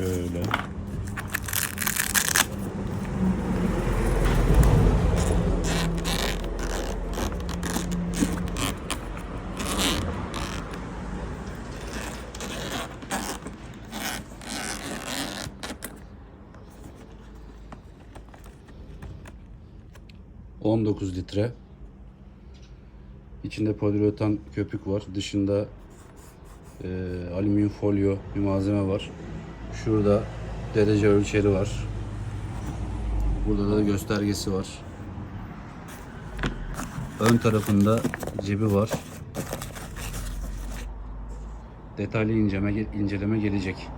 Şöyle. ...19 litre. İçinde poliüretan köpük var. Dışında e, alüminyum folyo bir malzeme var. Şurada derece ölçeri var. Burada da göstergesi var. Ön tarafında cebi var. Detaylı inceleme, inceleme gelecek.